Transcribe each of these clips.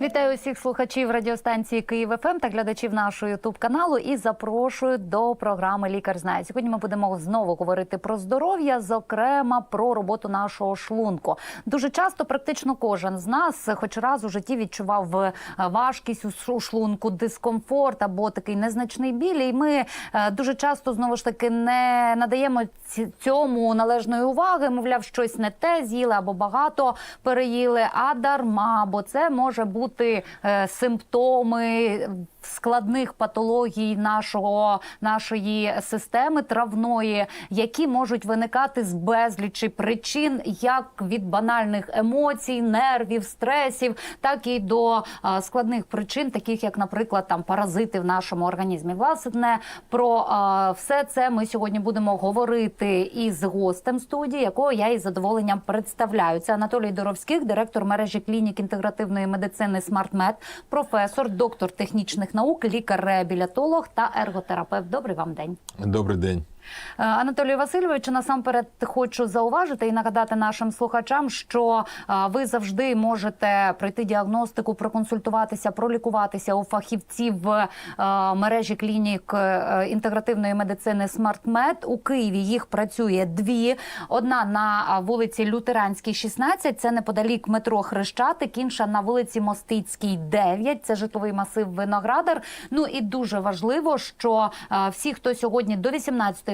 Вітаю усіх слухачів радіостанції Київ ФМ та глядачів нашого Ютуб каналу і запрошую до програми Лікар знає. Сьогодні ми будемо знову говорити про здоров'я, зокрема про роботу нашого шлунку. Дуже часто, практично кожен з нас, хоч раз у житті відчував е, важкість у шлунку, дискомфорт або такий незначний біль. І ми е, дуже часто знову ж таки не надаємо цьому належної уваги. Мовляв, щось не те з'їли або багато переїли, а дарма, бо це може бути е, симптоми складних патологій нашого нашої системи травної, які можуть виникати з безлічі причин, як від банальних емоцій, нервів, стресів, так і до складних причин, таких як, наприклад, там паразити в нашому організмі. Власне, про все це ми сьогодні будемо говорити із гостем студії, якого я із задоволенням представляю. Це Анатолій Доровських, директор мережі клінік інтегративної медицини SmartMed, професор, доктор технічних наук, лікар-реабілітолог та ерготерапевт. Добрий вам день. Добрий день. Е, Анатолію Васильовичу, насамперед хочу зауважити і нагадати нашим слухачам, що е, ви завжди можете пройти діагностику, проконсультуватися, пролікуватися у фахівців е, мережі клінік інтегративної медицини SmartMed. У Києві їх працює дві. Одна на вулиці Лютеранській, 16, це неподалік метро Хрещатик, інша на вулиці Мостицькій, 9, це житловий масив Виноградар. Ну і дуже важливо, що всі, хто сьогодні до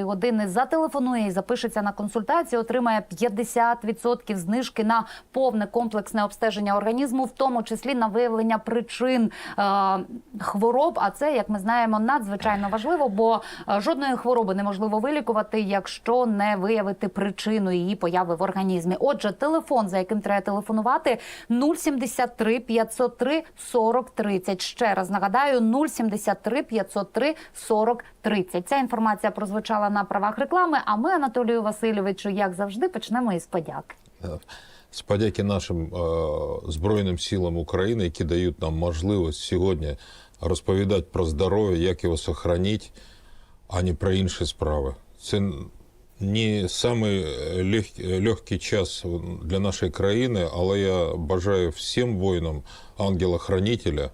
18 години зателефонує і запишеться на консультацію, отримає 50% знижки на повне комплексне обстеження організму, в тому числі на виявлення причин е, хвороб. А це, як ми знаємо, надзвичайно важливо, бо е, жодної хвороби неможливо вилікувати, якщо не виявити причину її появи в організмі. Отже, телефон, за яким треба телефонувати, 073 503 40 30. Ще раз нагадаю, 073 503 40 30. Ця інформація прозвучала на правах реклами. А ми, Анатолію Васильовичу, як завжди, почнемо із подяки. З подяки нашим е, Збройним силам України, які дають нам можливість сьогодні розповідати про здоров'я, як його сохранити, а не про інші справи. Це не самий лег- легкий час для нашої країни, але я бажаю всім воїнам ангела-хранителя,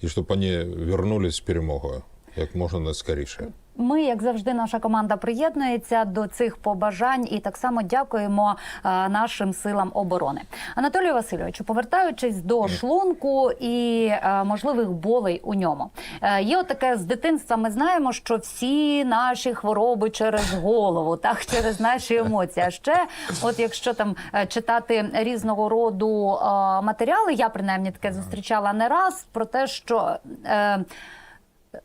і щоб вони вернулись з перемогою як можна скоріше. Ми, як завжди, наша команда приєднується до цих побажань і так само дякуємо е, нашим силам оборони. Анатолію Васильовичу, повертаючись до шлунку і е, можливих болей у ньому, Е, є отаке з дитинства. Ми знаємо, що всі наші хвороби через голову, так через наші емоції. А ще, от якщо там читати різного роду матеріали, я принаймні таке зустрічала не раз про те, що.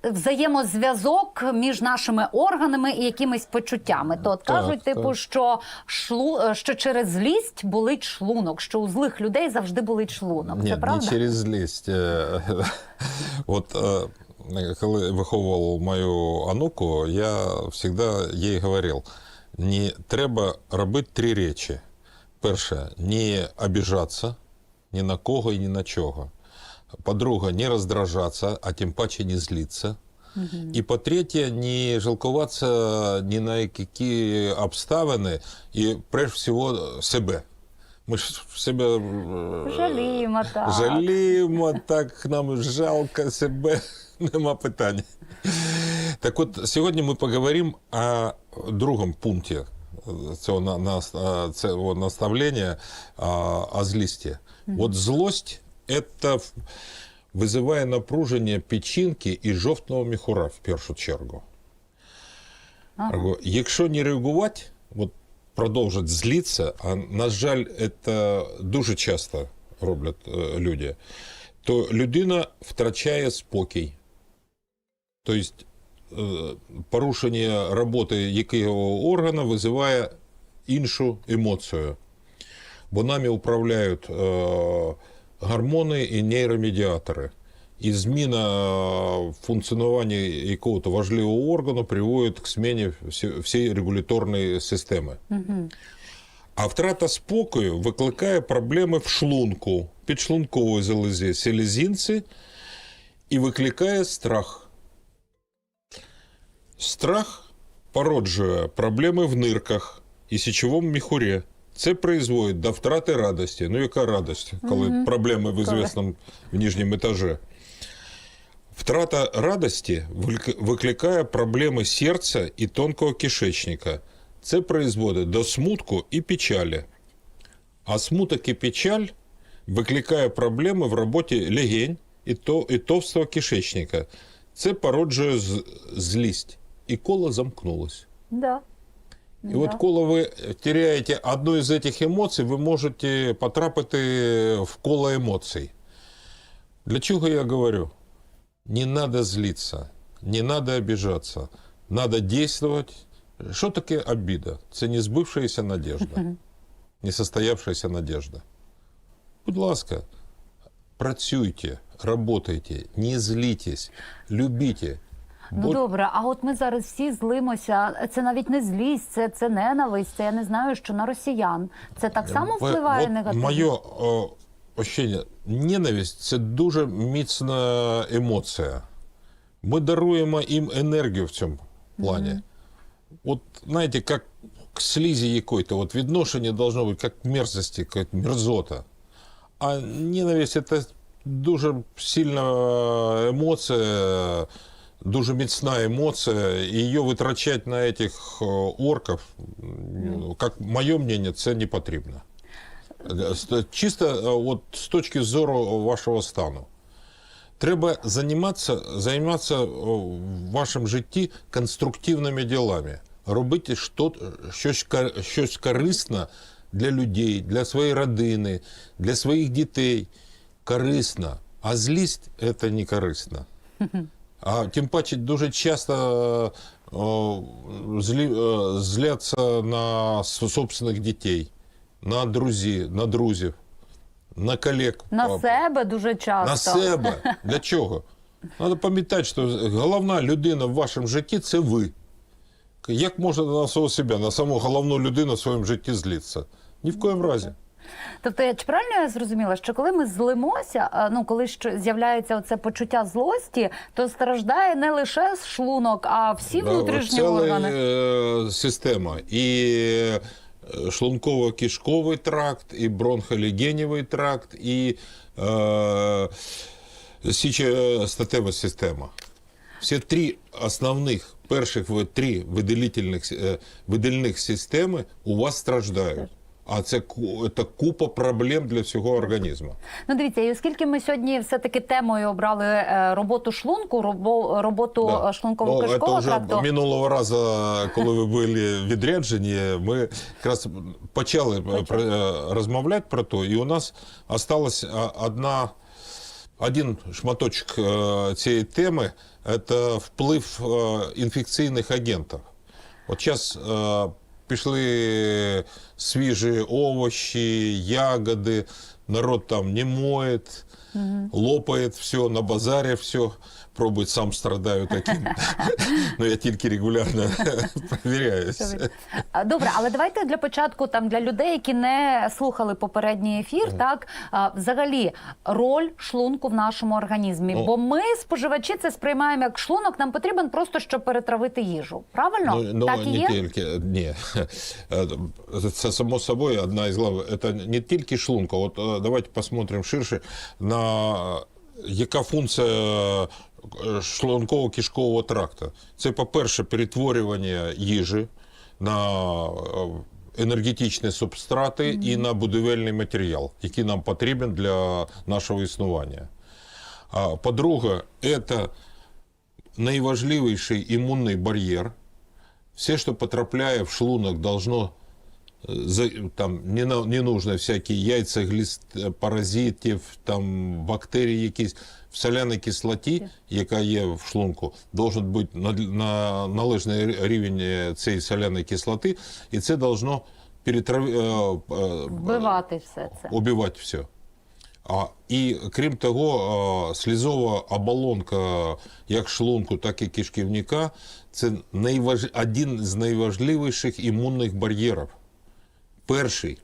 Взаємозв'язок між нашими органами і якимись почуттями. То от Так, кажуть, типу, так. що шлу що через злість болить шлунок, що у злих людей завжди болить шлунок. Це правда? не через злість. Е, От е, коли виховував мою онуку, я завжди їй говорив: не треба робити три речі. Перше, не обіжатися ні на кого і ні на чого. По-друге, не роздражатися, а тим паче не злитися. І по-третє, не жалкуватися ні на які обставини і, прежде всього, себе. Ми ж себе е, Жаліємо так. Жаліємо, так нам жалко себе, нема питань. Так от сьогодні ми поговоримо о другому пункті цього на, на, цього наставлення о, о злісті. От злость это визиває напруження печінки і жовтного міхура в першу чергу. Ага. Якщо не реагувати, от продовжать злитися, а на жаль, це дуже часто роблять е, люди, то людина втрачає спокій. Тобто е, порушення роботи якого органу визиває іншу емоцію. Бо нами управляють гормони і нейромедіатори. І зміна е, функціонування якогось важливого органу приводить к зміні всієї регуляторної системи. А втрата спокою викликає проблеми в шлунку, підшлунковій залозі, селезінці і викликає страх. Страх породжує проблеми в нирках і січовому міхурі. Це призводить до втрати радості. Ну, яка радость, коли угу. проблеми в известном в нижньому етажі? Втрата радості викликає проблеми серця і тонкого кишечника. Це призводить до смутку і печалі. А смуток і печаль викликає проблеми в роботі легень і, то, і товстого кишечника. Це породжує злість. І коло замкнулось. Да. І от коли ви теряєте одну із цих емоцій, ви можете потрапити в коло емоцій. Для чого я говорю? Не надо злиться, не надо обижаться, надо действовать. Що таке обіда? Це не збившаяся надежда, не состоявшаяся надежда. Будь ласка, працюйте, работайте, не злітесь, любіть. Ну Будь- добре, а от ми зараз всі злимося. Це навіть не злість, це, це ненависть. Це я не знаю, що на росіян. Це так само Ви- впливає от негативно. Моє о, ощущення, ненависть це дуже міцна емоція. Ми даруємо їм енергію в цьому плані. От, знаєте, як к слизі якої-то, от відношення должно бути як мерзості, як мерзота. А ненависть це дуже сильна емоція, дуже міцна емоція, і її витрачати на цих орків, ну, як моє мнение, це не потрібно. З- Чисто е, от, з точки зору вашого стану. Треба займатися, займатися о, в вашому житті конструктивними ділами. Робити що, щось, кор- щось корисне для людей, для своєї родини, для своїх дітей. Корисно. А злість це не корисно. А тим паче дуже часто е, о, злі, зляться на собственних дітей, на друзі, на друзів, на колег. На А, себе дуже часто. на себе. Для чого? Треба пам'ятати, що головна людина в вашому житті це ви. Як можна на самого себе, на саму головну людину в своєму житті злитися? Ні в коєму разі. Тобто, я чи правильно я зрозуміла, що коли ми злимося, ну коли з'являється оце почуття злості, то страждає не лише шлунок, а всі внутрішні органи. е, система. І е, шлунково-кишковий тракт, і бронхолегенєвий тракт, і е, січостатева система. Всі три основних, перших три виділительних, е, видільних системи у вас страждають. А це, це купа проблем для всього організму. Ну дивіться, і оскільки ми сьогодні все таки темою обрали е, роботу шлунку, робо, роботу Да. да. шлунково Ну, кишкового вже тракту. минулого разу, коли ви були відряджені, ми якраз почали е, розмовляти про то, і у нас осталась одна, один шматочок е, цієї теми – це вплив е, інфекційних агентів. От зараз пішли свіжі овочі, ягоди, народ там не моет, лопает все, на базаре все, пробует, сам страдаю таким. Но я тільки регулярно проверяюсь. А, Добре, але давайте для початку, там для людей, які не слухали попередній ефір, так взагалі роль шлунку в нашому організмі. Ну. Бо ми, споживачі, це сприймаємо як шлунок. Нам потрібен просто щоб перетравити їжу. Правильно? Ну, ну, так і не є? тільки, ні. Це само собою одна із глав. Це не тільки шлунка. От е, давайте посмотрим ширше на яка функція е, шлунково-кишкового тракту. Це, по-перше, перетворювання їжі на е, енергетичні субстрати і на будівельний матеріал, який нам потрібен для нашого існування. А по-друге, це найважливіший імунний бар'єр. Все, что потрапляє в шлунок, должно там не, не нужно всякі яйця, гліст, е, паразитів, там бактерії якісь в соляній кислоті, яка є в шлунку, должен бути на, на належний рівень е, цієї соляної кислоти, і це должно перетрав... е, е, Вбивати все це. убивати все. А, і крім того, слізова оболонка як шлунку, так і кишківника це найваж... один з найважливіших імунних бар'єрів. Перший.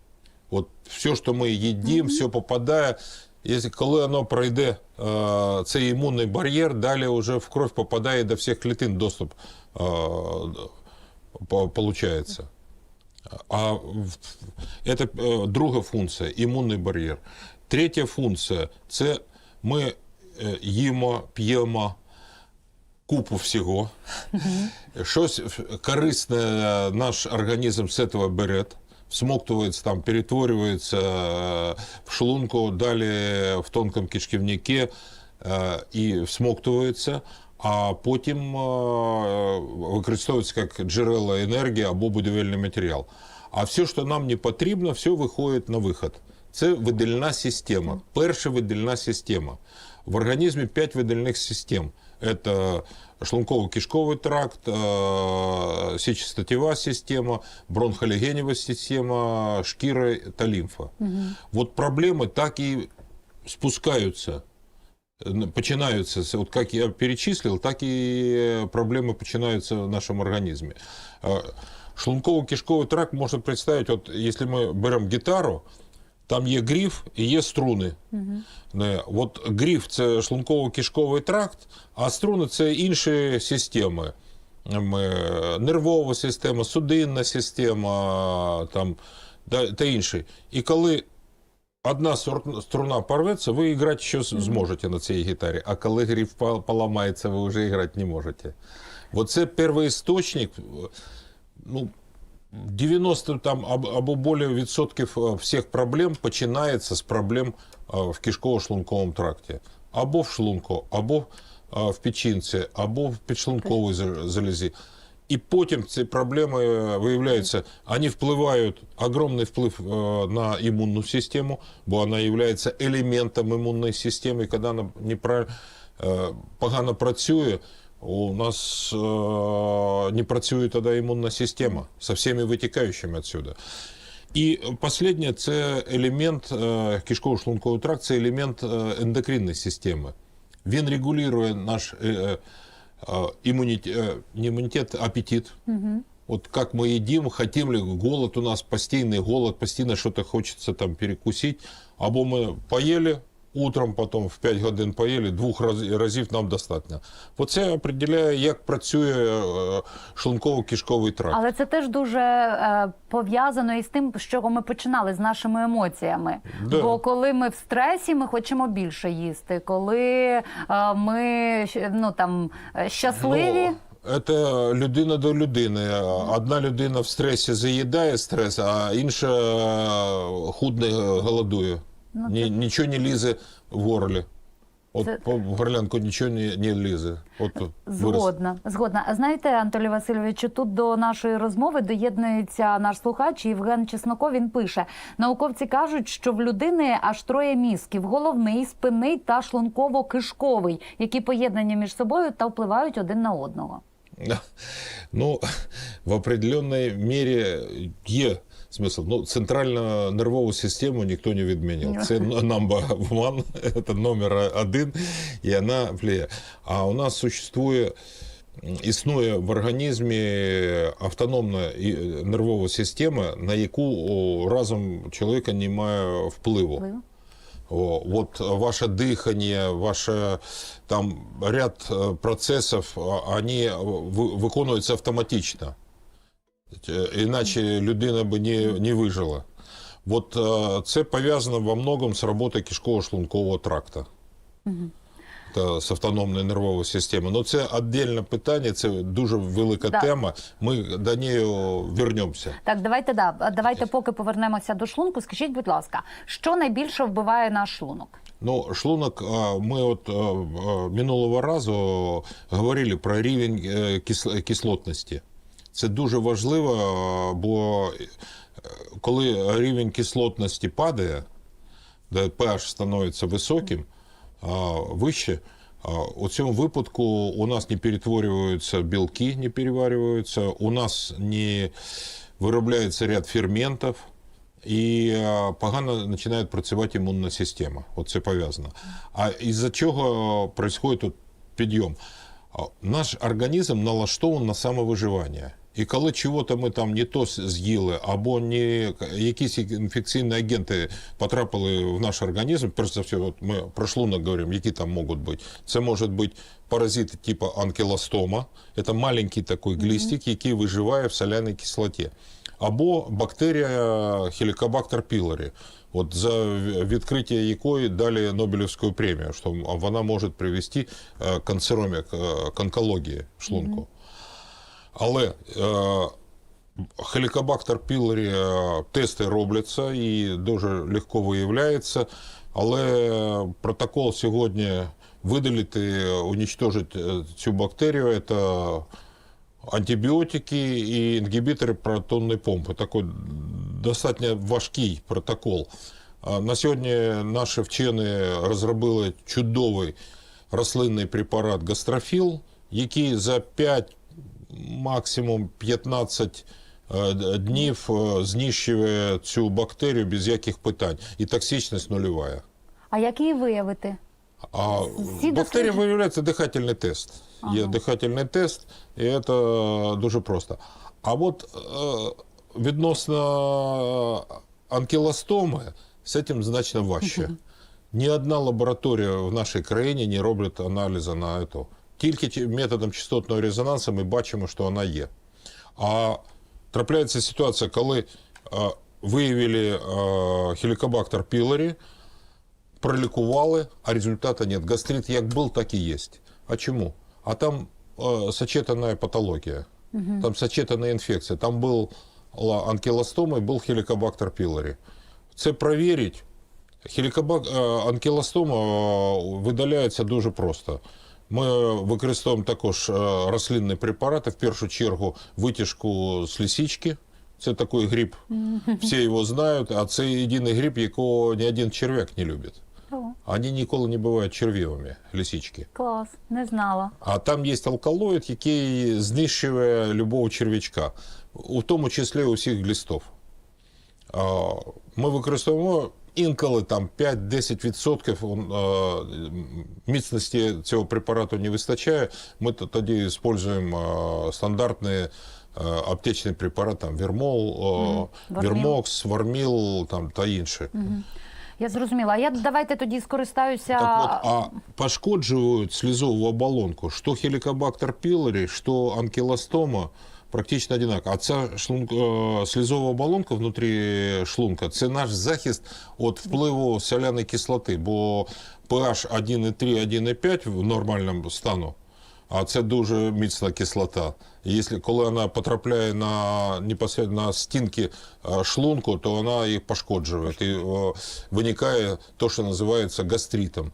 От все, що ми їдимо, все попадає. Якщо коли воно пройде е, цей імунний бар'єр, далі вже в кров попадає до всіх клітин доступ по- А в- это е, друга функція імунний бар'єр. Третя функція це ми їмо, п'ємо купу всього. Щось корисне наш організм з цього бере, всмоктується там, перетворюється е, в шлунку, далі в тонкому кишківнику е, і всмоктується, а потім е, використовується як джерело енергії або будівельний матеріал. А все, що нам не потрібно, все виходить на виход. Це видільна система. Перша видільна система. В організмі 5 видільних систем. Это шлунково-кишковый тракт, э, сечостатевая система, бронхолегеневая система, шкіра та лимфа. Вот проблемы так и спускаются Н- починаются, с- вот как я перечислил, так и проблемы починаются в нашем организме. Э, Шлунково-кишковый тракт можно представить, вот если мы берем гитару, там є гриф і є струни. Не, От гриф це шлунково-кишковий тракт, а струни це інші системи. Ем, е, Нервова система, судинна система там, та, інші. І коли одна струна порветься, ви грати з- зможете на цій гітарі, а коли гриф по- поламається, ви вже грати не можете. Вот це первоісточник, ну, 90 там або більше відсотків е, всіх проблем починається з проблем е, в кишково-шлунковому тракті. Або в шлунку, або е, в печінці, або в підшлунковій за- залізі. І потім ці проблеми виявляються, вони впливають, огромний вплив на імунну систему, бо вона є елементом імунної системи, коли вона неправильно, погано працює, у нас э, не працює тоді імунна система со всеми витікаючими отсюда. І последнє це елемент е, кишково-шлункового тракту, це елемент е, ендокринної системи. Він регулює наш е, е, імунітет, е, не імунітет, а апетит. Вот как мы едим, хотим ли, голод у нас, постійний голод, постійно что-то хочется там перекусить. Або мы поели утром, потом в 5 годин поели, двох разів нам достатньо. Вот це определяє, як працює е, шлунково-кишковий тракт. Але це теж дуже е, пов'язано із тим, з чого ми починали з нашими емоціями. Да. Бо коли ми в стресі, ми хочемо більше їсти. Коли е, ми ну там щасливі. Ну, це людина до людини. Одна людина в стресі заїдає стрес, а інша худне голодує. Ні, Нічого не лізе в горлі. От Це- по горлянку нічого не, не лізе. От вирос. Згодна, згодна. А знаєте, Анатолій Васильович, тут до нашої розмови доєднується наш слухач Євген Чесноков. Він пише: науковці кажуть, що в людини аж троє мізків: головний, спинний та шлунково-кишковий, які поєднані між собою та впливають один на одного. Ну, в определенной мере є смисл. Ну, центральну нервову систему ніхто не відмінив. Це number one, це номер один, і вона впливає. А у нас существує, м, існує в організмі автономна і- нервова система, на яку о, разом чоловіка немає впливу. Впливу? О, вот ваше дыхание, ваше там ряд э, процессов, а, они вы- виконуються автоматично. Е, Іначе людина би не, не вижила. Вот е, це пов'язано во многом з роботою кишково-шлункового тракта. Та з автономною нервовою системою. Ну, це віддільне питання, це дуже велика Да. тема. Ми до неї вернемося. Так, давайте да, давайте поки повернемося до шлунку. Скажіть, будь ласка, що найбільше вбиває наш шлунок? Ну, шлунок, ми от минулого разу говорили про рівень е, кис- кислотності. Це дуже важливо, бо е, коли рівень кислотності падає, де pH становиться високим, вище, у цьому випадку у нас не перетворюються білки, не переварюються, у нас не виробляється ряд ферментів, і е, погано починає працювати імунна система. Оце пов'язано. А із-за чого відбувається підйом? Наш організм налаштований на самовиживання. І коли чого-то ми там не то з'їли, або не якісь інфекційні агенти потрапили в наш організм, перш за все, от ми про шлунок говоримо, які там можуть бути. Це може бути паразити типу анкілостома, це маленький такий глістик, який виживає в соляній кислоті. Або бактерія Helicobacter pylori, от за відкриття якої дали Нобелівську премію, що вона може привести е, к е, к онкології шлунку. Але е, Helicobacter pylori е, тести робляться і дуже легко виявляється. Але протокол сьогодні видалити, уничтожити е, цю бактерію це антибіотики і інгібітори протонної помпи. Такий достатньо важкий протокол. На сьогодні наші вчені розробили чудовий рослинний препарат гастрофіл, який за 5, максимум 15 е, днів е, знищує цю бактерію без яких питань. І токсичність нульова. А як її виявити? А бактерія виявляється дихательний тест. Є дихательний тест, і це дуже просто. А от е, відносно анкілостоми, з цим значно важче. Ні одна лабораторія в нашій країні не робить аналізу на це. Тільки методом частотного резонансу ми бачимо, що вона є. А трапляється ситуація, коли е, виявили е, Helicobacter pylori, пролікували, а результата нет. Гастрит як був, так і є. А чому? А там э, сочетанная патология, там сочетанная інфекція. Там був анкілостома і був хелікобактер пілорі. Це провірить. Хелікобак... е, анкілостома е, видаляється дуже просто. Ми використовуємо також е, рослинні препарати, в першу чергу витяжку з лисички. Це такий гриб, всі його знають, а це єдиний гриб, якого ні один черв'як не любить. Вони ніколи не бувають черв'явими, лисички. клас, не знала. А там є алкалоїд, який знищує любого черв'ячка, у тому числі усіх глістов. Ми використовуємо інколи там 5-10% он, міцності цього препарату не вистачає. Ми тоді використовуємо стандартний а, аптечний препарат, там Вермол, а, Варміл. Вермокс, Варміл там, та інші. Я зрозуміла. А я давайте тоді скористаюся. Так вот, а пошкодживают слезовую оболонку, что хеликобактер пилори, что анкилостома, практично одинаково. А ця шлунк, е, слізова оболонка внутрі шлунка це наш захист від впливу соляної кислоти, бо pH 1,3, 1,5 в нормальному стану. А це дуже міцна кислота. Якщо коли вона потрапляє на непосередньо на стінки е, шлунку, то вона їх пошкоджує. І е, виникає те, що називається гастритом.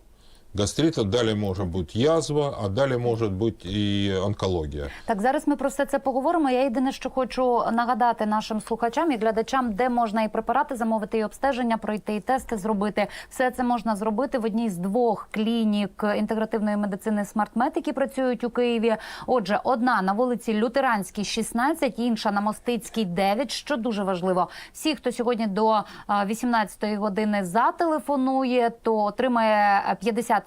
Гастрит далі може бути язва, а далі може бути і онкологія. Так, зараз ми про все це поговоримо. Я єдине, що хочу нагадати нашим слухачам і глядачам, де можна і препарати замовити, і обстеження пройти, і тести зробити. Все це можна зробити в одній з двох клінік інтегративної медицини «Смартмед», які працюють у Києві. Отже, одна на вулиці Лютеранській, 16, інша на Мостицькій, 9, що дуже важливо. Всі, хто сьогодні до а, 18-ї години зателефонує, то отримає 50%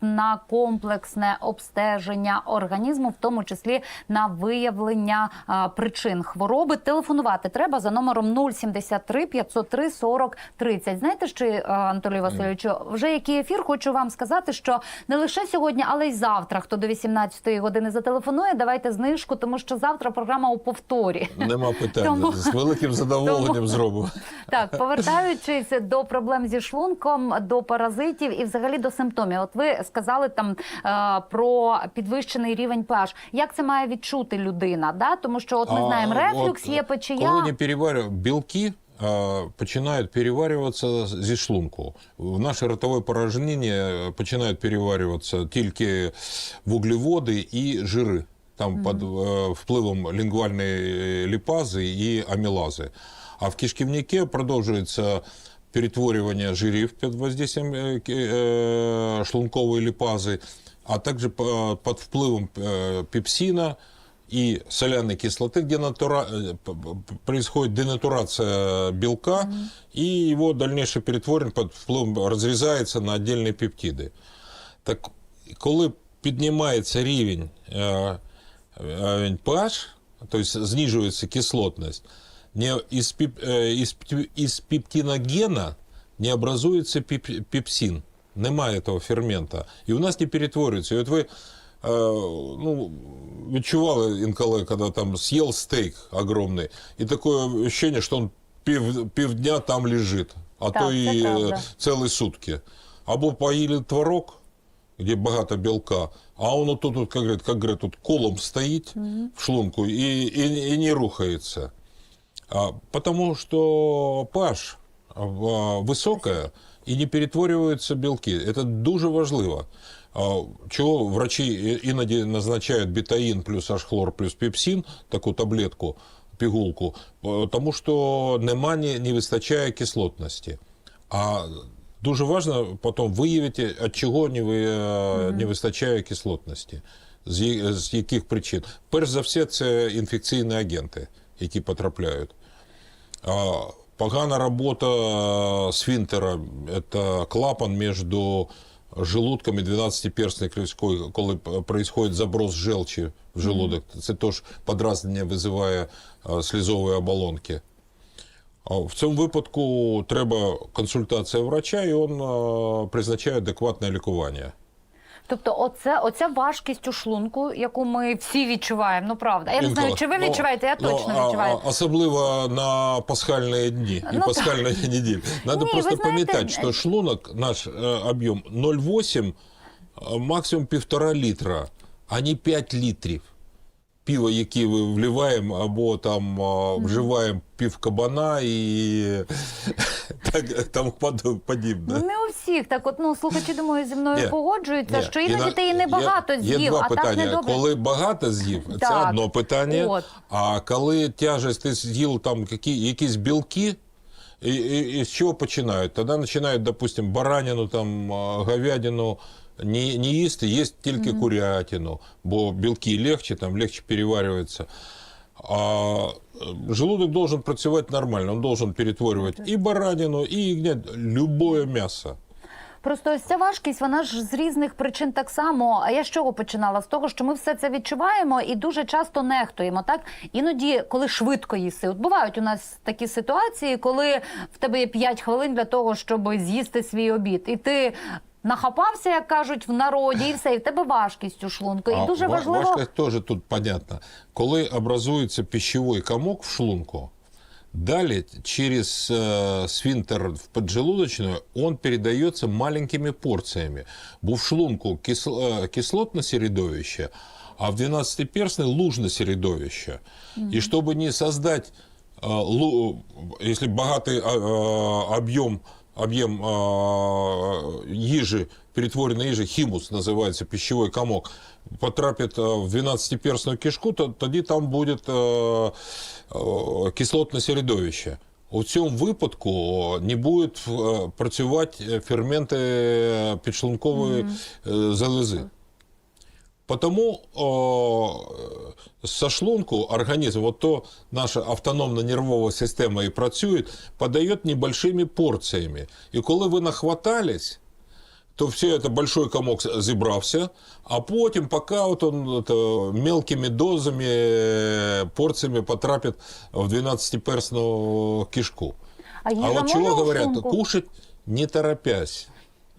на комплексне обстеження організму, в тому числі на виявлення причин хвороби. Телефонувати треба за номером 073 503 40 30. Знаєте, що а, Анатолій Васильовичу, вже який ефір хочу вам сказати, що не лише сьогодні, але й завтра, хто до 18-ї години зателефонує, давайте знижку, тому що завтра програма у повторі. Нема питань. Тому- З великим задоволенням Тому- зробимо. Так, повертаючись до проблем зі шлунком, до паразитів і взагалі до симптомів. От ви сказали там е, про підвищений рівень pH. Як це має відчути людина? Да? Тому що от ми знаємо, рефлюкс є Коли печія. не переварюють білки, починають переварюватися зі шлунку. В нашій ротовій порожнині починають переварюватися тільки вуглеводи і жири. Там під е, впливом лінгвальної ліпази і амілази. А в кишківнику продовжується перетворювання жирів під воздействием е, ки- е, шлункової ліпази, а також по- під впливом е, пепсина и соляной кислоты, где натура... э, п- п- происходит денатурация белка, и его дальнейшее перетворение под впливом разрезается на отдельные пептиди. Так, коли піднімається рівень, е, рівень pH, то есть сниживается кислотность, не, из, пеп- э, из, пеп- из пептиногена не образуется пеп- пепсин. Нема этого фермента. І у нас не перетворюється. І от ви, е, ну, відчували інколи, коли там съел стейк огромний, і таке ощущение, що він пів, півдня там лежить, а Так, то це і правда. е, цілі сутки. Або поїли творог, где багато белка, а он вот тут, вот, как говорят, как говорят, тут колом стоит в шлунку и, и, и не рухается. А, потому что pH а, высокая и не перетворюються белки. Это дуже важливо. А, Чого врачі і- іноді назначають бетаїн плюс H-хлор плюс пепсин, таку таблетку, пігулку, Е, тому що нема, не, не вистачає кислотності. А дуже важливо потім виявити, від чого не, ви, е, не вистачає кислотності, з, я- з яких причин. Перш за все, це інфекційні агенти, які потрапляють. Погана робота сфінктера – це клапан між желудком і 12-перстной клеткою, коли происходит заброс желчі в желудок. Це теж подразнення визиває а, слізової оболонки. В цьому випадку треба консультація врача, і він а, призначає адекватне лікування. Тобто, оце, оця важкість у шлунку, яку ми всі відчуваємо. Ну правда. Я не знаю, чи ви Ну, відчуваєте, я ну, точно відчуваю. а- Особливо на пасхальні дні і Ну, пасхальні неділі. Надо Ні, просто пам'ятати, що шлунок, наш е, об'єм 0,8, максимум 1,5 літра, а не 5 літрів. Пиво, яке ви вливаємо, або там вживаємо пів кабана і так, тому подібне. Не у всіх так, от ну слухачі думаю, зі мною Ні, погоджуються, Ні, що іноді ти і небагато з'їв, Є два а питання. Коли багато з'їв, це одно питання. От. А коли тяжесть ти з'їв там які, якісь білки, і, і, і з чого починають? Тоді починають, допустим, баранину, там, говядину не, не їсти, їсть тільки курятину, бо білки легче, там, легче переварюються. А е, желудок должен працювати нормально, він должен перетворювати і баранину, і ягнят, любое м'ясо. Просто ось ця важкість, вона ж з різних причин так само. А я з чого починала? З того, що ми все це відчуваємо і дуже часто нехтуємо. Так іноді, коли швидко їси, от бувають у нас такі ситуації, коли в тебе є 5 хвилин для того, щоб з'їсти свій обід, і ти Нахапався, як кажуть, в народі, і все, і в тебе важкість у шлунку. І А дуже ва- важливо. Важкость тоже тут понятно. Коли образується пищевой комок в шлунку, далее через э, сфинктер в поджелудочную он передается маленькими порциями. Бо в шлунку кис- э, кислотное середовище, а в 12-перстной лужное середовище. И чтобы не создать, э, лу- если богатый э, э, объем объем э, їжи, перетворенной їжи, химус называется, пищевой комок, потрапит э, в 12-перстную кишку, то тоді там буде э, э, кислотне середовище. У цьому випадку не будуть е, працювати ферменти підшлункової е, залози. Потому о, со шлунку организм, вот то наша автономно-нервова система і працює, подає небольшими порціями. І коли ви нахватались, то все это большой комок зібрався, а потім, поки от он это, мелкими дозами, э, порціями потрапить в 12-перстну кишку. А їжа А от може чого у говорять? шлунку? Кушать не торопясь.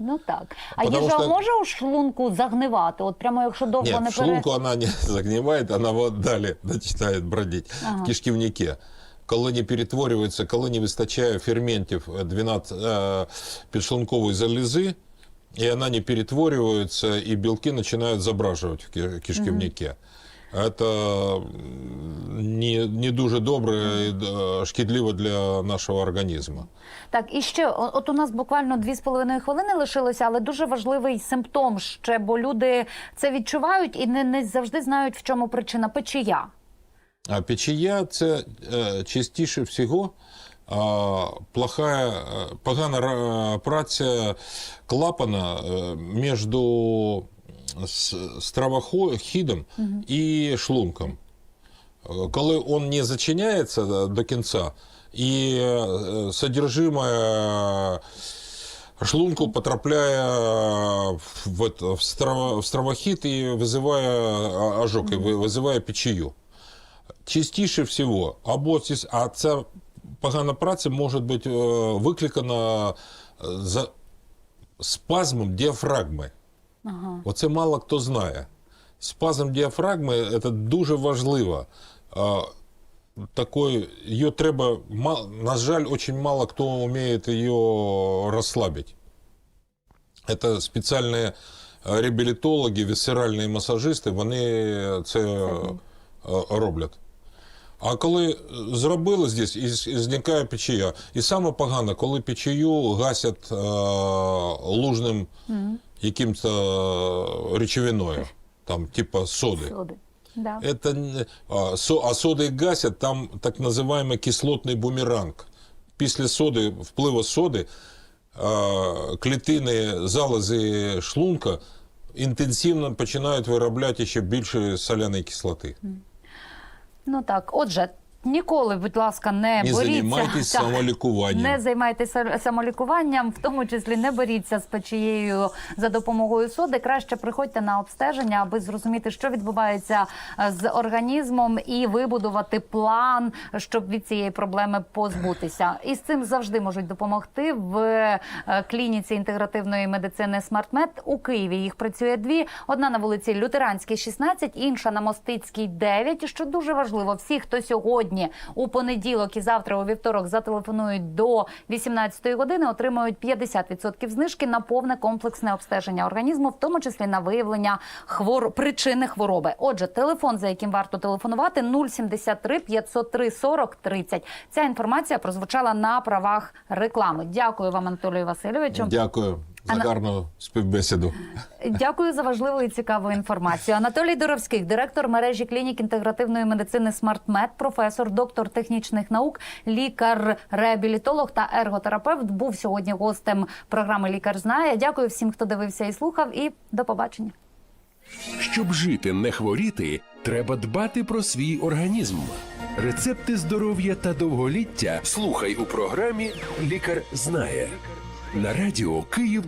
Ну так. А Потому їжа що- може у шлунку загнивати? От прямо якщо довго Нет, не в шлунку она не загнивает, она вот далее начинает бродить в кишківнике. Коли не перетворюється, коли не вистачає ферментів е, 12 е, підшлункової залізи, і вона не перетворюється, і білки починають забражувати в ки- кишківнике. Это не, не дуже добре і е, шкідливо для нашого організму. Так, і ще от у нас буквально дві з половиною хвилини лишилося, але дуже важливий симптом ще, бо люди це відчувають і не, не завжди знають, в чому причина печія. А печія це е, частіше всього плохая, е, погана ра- праця клапана е, між с- стравохідом і шлунком. Е, Коли він не зачиняється до кінця, і е, содержимое шлунку потрапляє в, это, в, в стравохід і визиває ожог, і ви- визиває печію. частіше всього, або а ця погана праця може бути е, викликана е, за спазмом діафрагми. Оце мало хто знає. Спазм діафрагми це дуже важливо. А, Такой, ее треба, ма- на жаль, очень мало кто умеет ее расслабить. Это специальные е, реабілітологи, вісцеральні масажисти, вони це е, роблять. А коли зробили здесь, і зникає печія. І саме погано, коли печію гасять е, лужним яким-то речовиною, там, типа соди. Соди. Да. Это, а, со, а соди гасять, там так називаємо кислотний бумеранг. Після соди, впливу соди, а, клітини, залози шлунка інтенсивно починають виробляти ще більше соляної кислоти. Ну так, отже, ніколи, будь ласка, не, Не боріться. Так. самолікуванням. Не займайтеся самолікуванням, в тому числі не боріться з печією за допомогою соди. Краще приходьте на обстеження, аби зрозуміти, що відбувається е, з організмом, і вибудувати план, щоб від цієї проблеми позбутися. І з цим завжди можуть допомогти в е, клініці інтегративної медицини «Смартмед». У Києві їх працює дві: одна на вулиці Лютеранській, 16, інша на Мостицькій, 9. Що дуже важливо, всі, хто сьогодні у понеділок і завтра у вівторок зателефонують до 18 години, отримують 50% знижки на повне комплексне обстеження організму, в тому числі на виявлення хвор... причини хвороби. Отже, телефон, за яким варто телефонувати, 073 503 40 30. Ця інформація прозвучала на правах реклами. Дякую вам, Анатолію Васильовичу. Дякую за Ана- гарну співбесіду. Дякую за важливу і цікаву інформацію. Анатолій Доровський, директор мережі клінік інтегративної медицини «Смартмед», професор, доктор технічних наук, лікар-реабілітолог та ерготерапевт, був сьогодні гостем програми Лікар знає. Дякую всім, хто дивився і слухав. І до побачення. Щоб жити, не хворіти, треба дбати про свій організм. Рецепти здоров'я та довголіття слухай у програмі Лікар знає на радіо Київ